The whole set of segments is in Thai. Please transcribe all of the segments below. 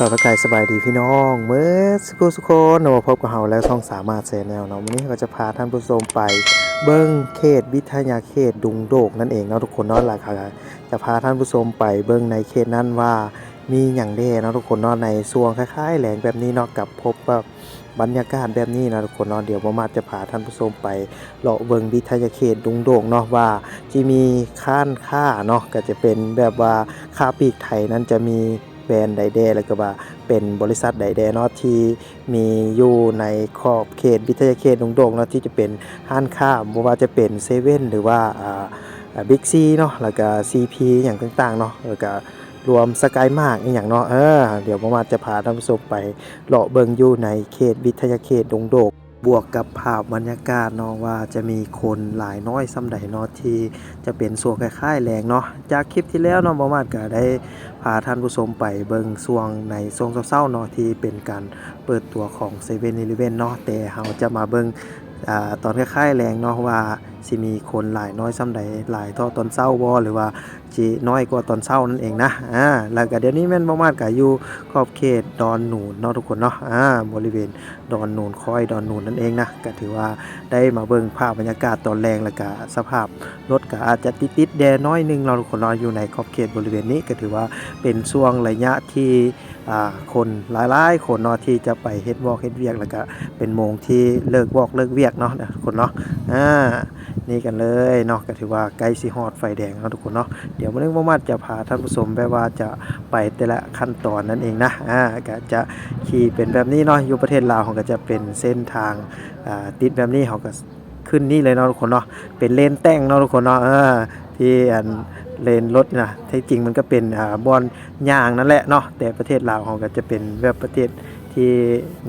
สวัสดีสบายดีพี่น้องเมื่อสักครู่สักคนมาพบกับเราแล้วช่องสามารถแชนแนลเนาะวันนี้เราจะพาท่านผู้ชมไป เบิ้งเขตวิทยาเขตดุงโดกนั่นเองเนาะทุกคนเนาะหลักค่ะจะพาท่านผู้ชมไปเบิ้งในเขตนั้นว่ามีอย่างเด่เนาะทุกคนเนาะในส่วงคล้ายๆแหลงแบบนี้เนาะกับพบแบบบรรยากาศแบบนี้นะทุกคนเนาะเดี๋ยวผมมาจะพาท่านผู้ชมไปเลาะเบิ้งวิทยาเขตดุงโดกเนาะว่าจะมีข้านค่าเนาะก็จะเป็นแบบว่าค่าปีกไทยนั้นจะมี แบรนด์ใดแดแล้วก็ว่าเป็นบริษัทใดแดเนาะที่มีอยู่ในขอบเขตวิทยาเขตดงดงเนาะที่จะเป็นห้านค้าบ่ว่าจะเป็นเซเว่นหรือว่าบิ๊กซีเนาะแล้วก็ซีพีอย่างต่างๆเนาะแล้วก็รวมสกายมากอย่างเนาะเออเดี๋ยวผมมาจะพาท่านผู้ชมไปเลาะเบิงอยู่ในเขตวิทยาเขตดงโดกบวกกับภาพบรรยากาศเนาะว่าจะมีคนหลายน้อยซ้ำใดเนาะที่จะเป็นส่วงคล้ายๆแรงเนาะจากคลิปที่แล้วเนาะประมาณก็ได้าท่านผู้ชมไปเบิงช่วงในช่วงเศร้าๆเนาะที่เป็นการเปิดตัวของ7 e เ e ่ e อเนาะแต่เราจะมาเบิงอ่าตอนคล้ายๆแรงเนาะว่า สิมีคนหลายน้อยซ้ำใดหลายท่าตอนเศร้าบ่หรือว่าสิน้อยกว่าตอนเศร้านั่นเองนะอ่าแล้วก็เดี๋ยวนี้แม่นมาณก็อยู่ขอบเขตดอนหนูนเนาะทุกคนเนาะอ่าบริเวณดอนหนูนคอยดอนหนูนนั่นเองนะก็ถือว่าได้มาเบิงภาพบรรยากาศตอนแรงแล้วก็สภาพรถก็อาจจะติดๆแดน้อยหนึงเราทุกคนเนาะอยู่ในขอบเขตบริเวณนี้ก็ถือว่าเป็นช่วงระยะที่อ่าคนหลายๆคนเนาะที่จะไปเฮ็ดวอล์กเฮ็ดเวียกแล้วก็เป็นโมงที่เลิกวอล์กเลิกเวียกเนาะนะทุกคนเนาะอ่า นี่กันเลยเนาะก็ถือว่าใกล้สิฮอดไฟแดงแล้วทุกคนเนาะเดี๋ยววันนี้บ่มาจะพาท่านผู้ชมแบบว่าจะไปแต่ละขั้นตอนนั่นเองนะอ่าก็จะขี่เป็นแบบนี้เนาะอยู่ประเทศลาวเขาก็จะเป็นเส้นทางอ่าติดแบบนี้เขาก็ขึ้นนี่เลยเนาะทุกคนเนาะเป็นเลนแต่งเนาะทุกคนเนาะเออที่อันเลนรถนะแท้จริงมันก็เป็นอ่าบอนยางนั่นแหละเนาะแต่ประเทศลาวเขาก็จะเป็นแบบประเทศที่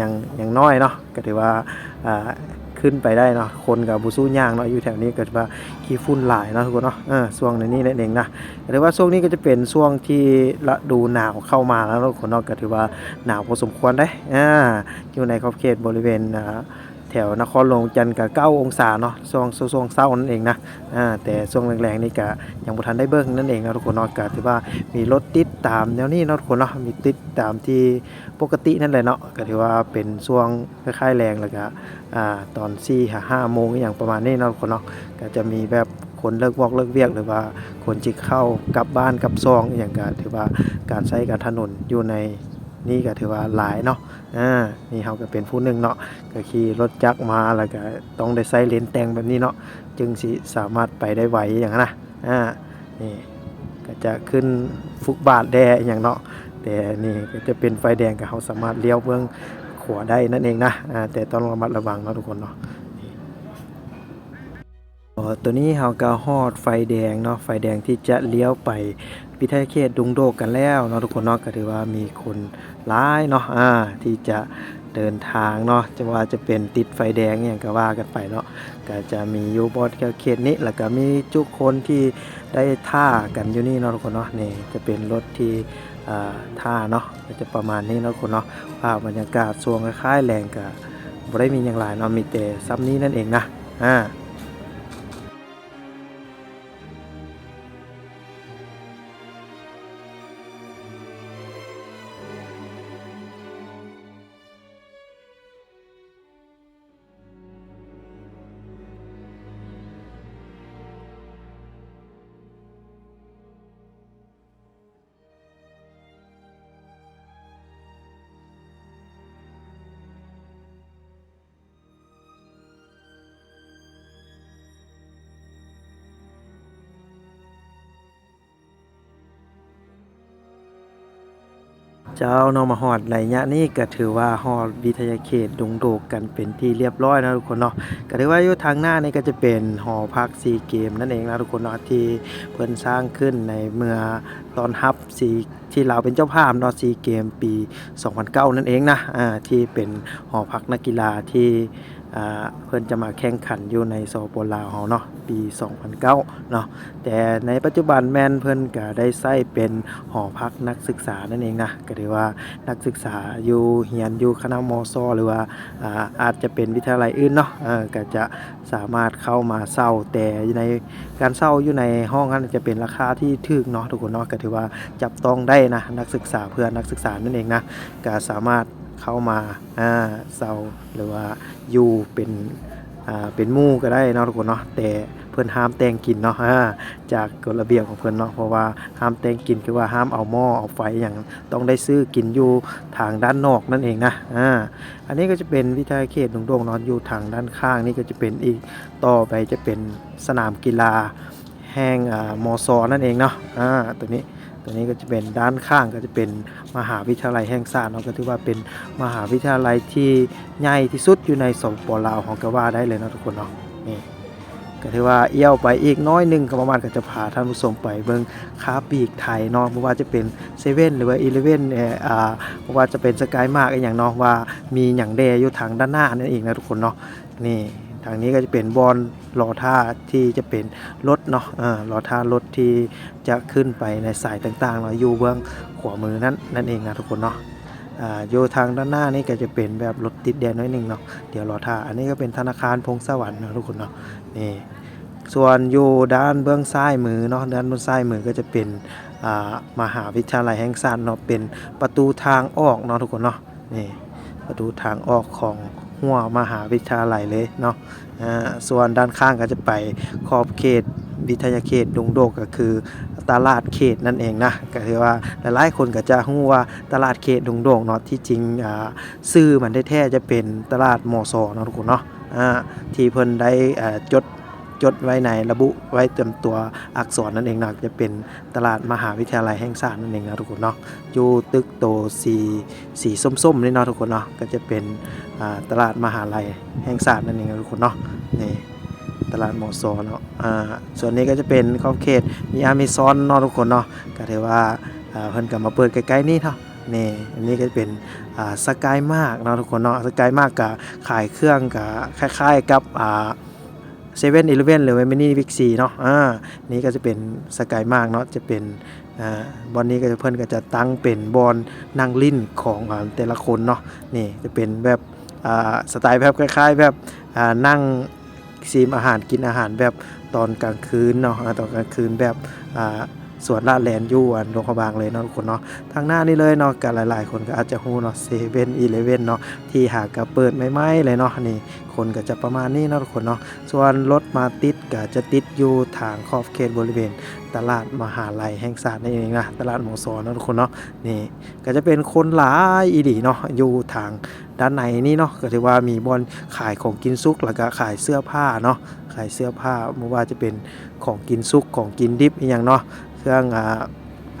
ยังยังน้อยเนาะก็ถือว่าอ่า ขึ้นไปได้เนาะคนกับบุสู้ยางเนาะอยู่แถวนี้เกิดว่าขี้ฝุ่นหลายเนาะทุกคนเนาะเออช่วงในนี้นั่นเองนะหรือว่าช่วงนี้ก็จะเป็นช่วงที่ฤดูหนาวเข้ามาแล้วทุกคนเนาะก็ถือว่าหนาวพอสมควรได้อ่าอยู่ในขอบเขตบริเวณอ่า ถวนครหลวงจันทร์กับเก้าองศาเนาะช่วงช่วงเศร้านั่นเองนะอ่าแต่ช่วงแรงๆนี่ก็ยังบ่ทันได้เบิ่งนั่นเองนะทุกคนเนาะก็ถือว่ามีรถติดตามแนวนี้เนาะทุกคนเนาะมีติดตามที่ปกตินั่นแหละเนาะก็ถือว่าเป็นช่วงคล้ายๆแรงแล้วก็อ่าตอน4 5โมงอย่างประมาณนี้เนาะทุกคนเนาะก็จะมีแบบคนเลิกวอกเลิกเวียกหรือว่าคนจิกเข้ากลับบ้านกลับซองอย่างก็ถือว่าการใช้การถนนอยู่ใน นี่ก็ถือว่าหลายเนาะอ่านี่เฮาก็เป็นผู้หนึ่งเนาะก็ขี่รถจักรมาแล้วก็ต้องได้ใช้เลนแต่งแบบนี้เนาะจึงสิสามารถไปได้ไหวอย่างนั้นนะอ่านี่ก็จะขึ้นฟุกบาทแดอย่างเนาะแต่นี่ก็จะเป็นไฟแดงกับเขาสามารถเลี้ยวเบื้องขวาได้นั่นเองนะอ่าแต่ต้องระมัดระวังเนาะทุกคนเนาะตัวนี้เขาก็ฮอดไฟแดงเนาะไฟแดงที่จะเลี้ยวไป พิทยาเขตดุงโดกกันแล้วเนาะทุกคนเนาะก็ถือว่ามีคนร้ายเนาะอ่าที่จะเดินทางเนาะจะว่าจะเป็นติดไฟแดงอย่างก็ว่ากันไปเนาะก็จะมีอยู่บอดเขตนี้แล้วก็มีจุกคนที่ได้ท่ากันอยู่นี่เนาะทุกคนเนาะนี่จะเป็นรถที่ท่าเนาะก็จะประมาณนี้เนาะทุกคนเนาะภาพบรรยากาศสวงคล้ายแรงกับบ่ได้มีอย่างไรเนาะมีแต่ซ้ำนี้นั่นเองนะอ่า เจ้าเนาะมาฮอดระยะนี่ก็ถือว่าฮอดวิทยาเขตดงโดกกันเป็นที่เรียบร้อยนะทุกคนเนาะก็ถือว่าอยู่ทางหน้านี่ก็จะเป็นหอพักซีเกมนั่นเองนะทุกคนเนาะที่เพิ่นสร้างขึ้นในเมื่อตอนฮับซีที่เราเป็นเจ้าภาพเนาะซีเกมปี 2009 นั่นเองนะอ่าที่เป็นหอพักนักกีฬาที่ เพิ่นจะมาแข่งขันอยู่ในสปลาวเฮาเนาะปี 2009เนาะแต่ในปัจจุบันแม่นเพิ่นก็ได้ใช้เป็นหอพักนักศึกษานั่นเองนะก็ถือว่านักศึกษาอยู่เรียนอยู่คณะมอซหรือว่าอาอาจจะเป็นวิทยาลัยอื่นเนาะก็จะสามารถเข้ามาเช่าแต่ในการเช่าอยู่ในห้องนั้นจะเป็นราคาที่ถูกเนาะทุกคนเนาะก็ถือว่าจับต้องได้นะนักศึกษาเพื่อนักศึกษานั่นเองนะก็สามารถ เข้ามาอ่าเช่าหรือว่าอยู่เป็นอ่าเป็นมู่ก็ได้เนาะทุกคนเนาะแต่เพิ่อนห้ามแต่งกินเนาะจากกฎระเบียบของเพิ่อนเนาะเพราะว่าห้ามแต่งกินคือว่าห้ามเอาหม้อเอาไฟอย่างต้องได้ซื้อกินอยู่ทางด้านนอกนั่นเองนะอ่าอันนี้ก็จะเป็นวิทยาเขตดงโดงเนอนอยู่ทางด้านข้างนี่ก็จะเป็นอีกต่อไปจะเป็นสนามกีฬาแห่งอ่ามอซอนั่นเองเนาะอ่าตัวนี้ ตัวนี้ก็จะเป็นด้านข้างก็จะเป็นมหาวิทยาลัยแห่งชาติเนาะก็ถือว่าเป็นมหาวิทยาลัยที่ใหญ่ที่สุดอยู่ในสปปลาวของกว่าได้เลยเนาะทุกคนเนาะนี่ก็ถือว่าเอี้ยวไปอีกน้อยหนึงก็ประมาณก็จะพาท่านผู้ชมไปเบิ่งค้าปีกไทยเนาะไม่ว่าจะเป็นเซเว่นหรือว่าอีเลเว่นเอ่ออ่าเพราะว่าจะเป็นสกายมากอย่างเนาะว่ามีอย่างแดอยู่ทางด้านหน้านั่นเองนะทุกคนเนาะนี่ ทางนี้ก็จะเป็นบอลรอท่าที่จะเป็นรถเนาะเออรอท่ารถที่จะขึ้นไปในสายต่างๆเนาะอยู่เบื้องขวามือนั่นนั่นเองนะทุกคนเนาะอ่าอยู่ทางด้านหน้านี่ก็จะเป็นแบบรถติดแดนน้อยหนึ่งเนาะเดี๋ยวรอท่าอันนี้ก็เป็นธนาคารพงสวรรค์นะทุกคนเนาะนี่ส่วนอยู่ด้านเบื้องซ้ายมือเนาะด้านบนซ้ายมือก็จะเป็นอ่ามหาวิทยาลัยแห่งชาติเนาะเป็นประตูทางออกเนาะทุกคนเนาะนี่ประตูทางออกของ หัวมหาวิทยาลัยเลยเนาะส่วนด้านข้างก็จะไปขอบเขตวิทยาเขตดงโดกก็คือตลาดเขตนั่นเองนะก็คือว่าหลายๆคนก็จะรู้ว่าตลาดเขตดงโดกเนาะที่จริงอ่าชื่อมันได้แท้ๆจะเป็นตลาดมอซอเนาะทุกคนเนาะอ่าที่เพิ่นได้อ่าจด จดไว้ในระบุไว้เต็มตัวอักษรนั่นเองนะจะเป็นตลาดมหาวิทยาลัยแห่งชาตินั่นเองนะทุกคนเนาะอยู่ตึกโตสีสีส้มๆนี่เนาะทุกคนเนาะก็จะเป็นตลาดมหาลัยแห่งชาตินั่นเองนะทุกคนเนาะนี่ตลาดมอซอเนาะอ่าส่วนนี้ก็จะเป็นขอบเขตมีอามิซอนเนาะทุกคนเนาะก็ถือว่าอ่าเพิ่นก็มาเปิดใกล้ๆนี่เนาะนี่อันนี้ก็จะเป็นสกายมากเนาะทุกคนเนาะสกายมากกับขายเครื่องกับคล้ายๆกับอ่า เซเว่นอีเลฟเว่นหรือว่ามินิบิ๊กซีเนาะอ่านี่ก็จะเป็นสกายมากเนาะจะเป็นอ่าบอลนี้ก็จะเพิ่นก็จะตั้งเป็นบอลนั่งลิ้นของอแต่ละคนเนาะนี่จะเป็นแบบอ่าสไตล์แบบคล้าย ๆ แบบอ่านั่งซีมอาหารกินอาหารแบบตอนกลางคืนเนาะตอนกลางคืนแบบอ่า สวนลาดแลนยู่อันโรงพยาบาลเลยเนาะทุกคนเนาะทางหน้านี่เลยเนาะกันหลาย ๆ คนก็อาจจะฮู้เนาะเซเว่นอีเลเว่นเนาะที่หากกระเปิดใหม่ๆเลยเนาะนี่คนก็จะประมาณนี้เนาะทุกคนเนาะส่วนรถมาติดก็จะติดอยู่ทางขอบเขตบริเวณตลาดมหาลัยแห่งชาสตินั่นเองนะตลาดหมอสอนนาะทุกคนเนาะนี่ก็จะเป็นคนหลายอีดีเนาะอยู่ทางด้านในนี่เนาะก็ถือว่ามีบอนขายของกินซุกแล้วก็ขายเสื้อผ้าเนาะขายเสื้อผ้าไม่ว่าจะเป็นของกินซุกของกินดิบอีกอย่างเนาะ เครื่องอ่า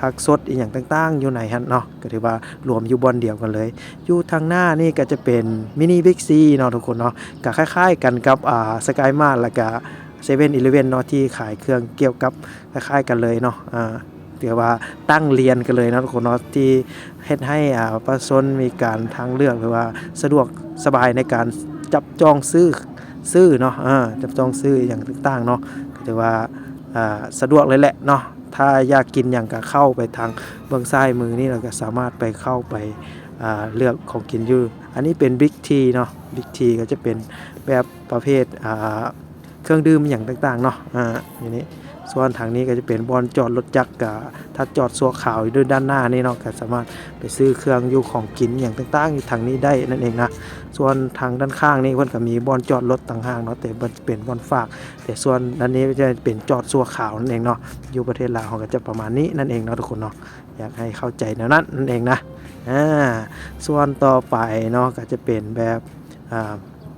ผักสดอีกอย่างต่างๆ อยู่ไหนฮะเนาะก็ถือว่ารวมอยู่บอนเดียวกันเลย อยู่ทางหน้านี่ก็จะเป็นมินิบิ๊กซีเนาะทุกคนเนาะก็คล้าย ๆ กันกับอ่าสกายมาแล้วก็เซเว่นอีเลเว่นเนาะที่ขายเครื่องเกี่ยวกับคล้ายๆกันเลยเนาะอ่าเรียกว่าตั้งเรียนกันเลยเนาะทุกคนเนาะที่เฮ็ดให้อ่าประชาชนมีการทางเลือกหรือว่าสะดวกสบายในการจับจองซื้อซื้อเนาะอ่าจับจองซื้ออย่างต่างๆเนาะก็ถือว่าอ่าสะดวกเลยแหละเนาะ ถ้าอยากกินอย่างก็เข้าไปทางเบื้องซ้ายมือนี่เราก็สามารถไปเข้าไปเลือกของกินอยู่อันนี้เป็นบิ๊กทีเนาะบิ๊กทีก็จะเป็นแบบประเภทเครื่องดื่มอย่างต่างๆเนาะอ่าอย่างนี้ ส่วนทางนี้ก็จะเป็นบอลจอดรถจักรกับถ้าจอดสัวขาวอยู่ด้วยด้านหน้านี่เนาะก็สามารถไปซื้อเครื่องอยู่ของกินอย่างต่างๆ อยู่ทางนี้ได้นั่นเองนะส่วนทางด้านข้างนี่เพิ่นก็มีบอลจอดรถต่างหากเนาะแต่มันเป็นบอลฝาก แต่ส่วนด้านนี้จะเป็นจอดสัวขาวนั่นเองเนาะอยู่ประเทศลาวเขาก็จะประมาณนี้นั่นเองเนาะทุกคนเนาะอยากให้เข้าใจแนวนั้นนั่นเองนะอ่าส่วนต่อไปเนาะก็จะเป็นแบบอ่า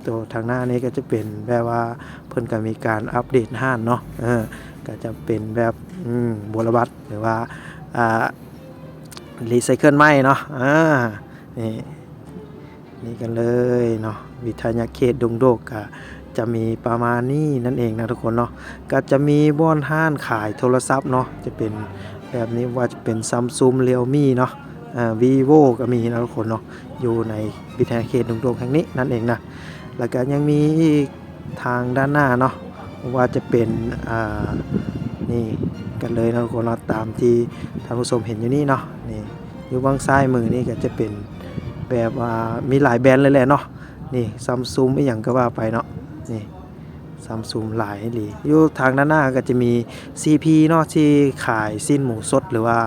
ตัวทางหน้านี้ก็จะเป็นแบบว่าเพิ่นก็มีการอัปเดตห้านเนาะเออก็จะเป็นแบบอืมบรบัตหรือว่าารีไซเคิลไม้เนาะอ่านี่นี่กันเลยเนาะวิทยาเขตดงโดกก็จะมีประมาณนี้นั่นเองนะทุกคนเนาะก็จะมีบ้อนห้านขายโทรศัพท์เนาะจะเป็นแบบนี้ว่าจะเป็นซัมซุงเรียวมี่เนาะอ่า vivo ก็มีนะทุกคนเนาะอยู่ในวิทยาเขตดงโดงแห่งนี้นั่นเองนะ แล้วก็ยังมีอีกทางด้านหน้าเนาะว่าจะเป็นอ่านี่กันเลยนะทุกคนเนาตามที่ท่านผู้ชมเห็นอยู่นี่เนาะนี่อยู่บางซ้ายมือนี่ก็จะเป็นแบบว่ามีหลายแบรนด์เลยแหละเนาะนี่ซัมซุงอีหยังก็ว่าไปเนาะนี่ซัมซุงหลายหลีอยู่ทางด้านหน้าก็จะมี CP เนาะที่ขายสิ้นหมูสดหรือว่า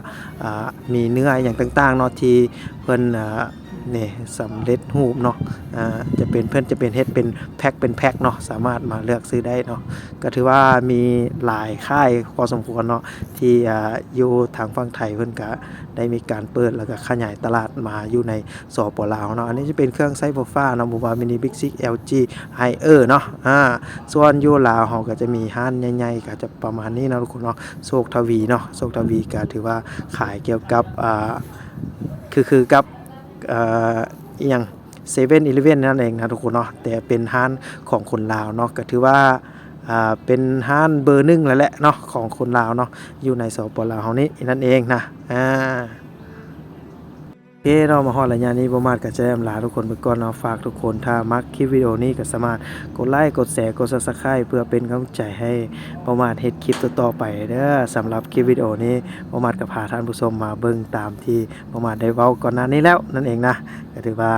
อ่ามีเนื้ออย่างต่างๆเนาะที่เพิ่นอ่า นี่สำเร็จรูปเนาะอ่าจะเป็นเพิ่อนจะเป็นเฮ็ดเป็นแพ็คเป็นแพ็คเนาะสามารถมาเลือกซื้อได้เนาะก็ถือว่ามีหลายค่ายพอสมควรเนาะที่อ่าอยู่ทางฝั่งไทยเพิ่อนก็ได้มีการเปิดแล้วก็ขยายตลาดมาอยู่ในสปลาวเนาะอันนี้จะเป็นเครื่องไซส์ไฟฟ้าเนาะบ่ว่ามินิบิ๊กซิก LG h i เออร์เนาะอ่าส่วนอยู่ลาวเฮาก็จะมีห้านใหญ่ๆก็จะประมาณนี้นะทุกคนเนาะโชคทวีเนาะโชคทวีก็ถือว่าขายเกี่ยวกับอ่าคือคือกับ เอ่ออีหยังเซเว่นอีเลฟเว่นนั่นเองนะทุกคนเนาะแต่เป็นห้านของคนลาวเนาะก็ถือว่าอ่าเป็นห้านเบอร์หนึ่งแล้วแหละเนาะของคนลาวเนาะอยู่ในสปลาวเฮานี้นั่นเองนะอ่า เคเรามาฮอดระยะนี้ประมาทกับแจมลาทุกคนไปก่อนเนาะฝากทุกคนถ้ามักคลิปวิดีโอนี้ก็สามารถกดไลค์กดแชร์กด Subscribe เพื่อเป็นกำลังใจให้ประมาทเฮ็ดคลิปต่อๆไปเด้อสำหรับคลิปวิดีโอนี้ประมาทกับพาท่านผู้ชมมาเบิ่งตามที่ประมาทได้เว้าก่อนหน้านี้แล้วนั่นเองนะก็ถือว่า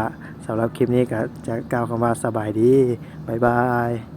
สำหรับคลิปนี้ก็จะกล่าวคำว่าสบายดีบ๊ายบาย